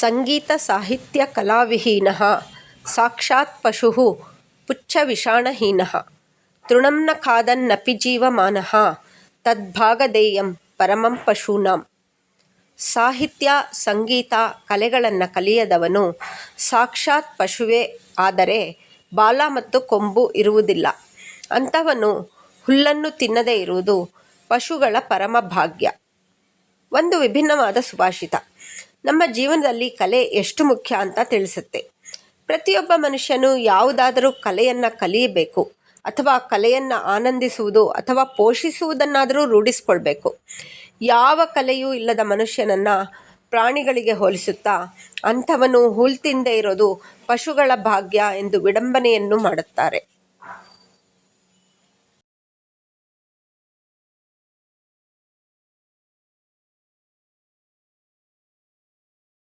ಸಂಗೀತ ಸಾಹಿತ್ಯ ಕಲಾವಿಹೀನ, ಸಾಕ್ಷಾತ್ ಪಶು ಪುಚ್ಛವಿಷಾಣಹೀನ. ತೃಣಂನ ಖಾದನ್ನಪಿ ಜೀವಮಾನಃ, ತದ್ಭಾಗಧೇಯಂ ಪರಮಂ ಪಶೂನಾಂ. ಸಾಹಿತ್ಯ, ಸಂಗೀತ ಕಲೆಗಳನ್ನು ಕಲಿಯದವನು ಸಾಕ್ಷಾತ್ ಪಶುವೇ ಆದರೆ ಬಾಲ ಮತ್ತು ಕೊಂಬು ಇರುವುದಿಲ್ಲ. ಅಂಥವನು ಹುಲ್ಲನ್ನು ತಿನ್ನದೇ ಇರುವುದು ಪಶುಗಳ ಪರಮ ಭಾಗ್ಯ ಒಂದು ವಿಭಿನ್ನವಾದ ಸುಭಾಷಿತ. ನಮ್ಮ ಜೀವನದಲ್ಲಿ ಕಲೆ ಎಷ್ಟು ಮುಖ್ಯ ಅಂತ ತಿಳಿಸುತ್ತೆ. ಪ್ರತಿಯೊಬ್ಬ ಮನುಷ್ಯನು ಯಾವುದಾದರೂ ಕಲೆಯನ್ನು ಕಲಿಯಬೇಕು, ಅಥವಾ ಕಲೆಯನ್ನು ಆನಂದಿಸುವುದು, ಅಥವಾ ಪೋಷಿಸುವುದನ್ನಾದರೂ ರೂಢಿಸ್ಕೊಳ್ಬೇಕು. ಯಾವ ಕಲೆಯೂ ಇಲ್ಲದ ಮನುಷ್ಯನನ್ನು ಪ್ರಾಣಿಗಳಿಗೆ ಹೋಲಿಸುತ್ತಾ ಅಂಥವನು ಹುಲ್ ಇರೋದು ಪಶುಗಳ ಭಾಗ್ಯ ಎಂದು ವಿಡಂಬನೆಯನ್ನು ಮಾಡುತ್ತಾರೆ.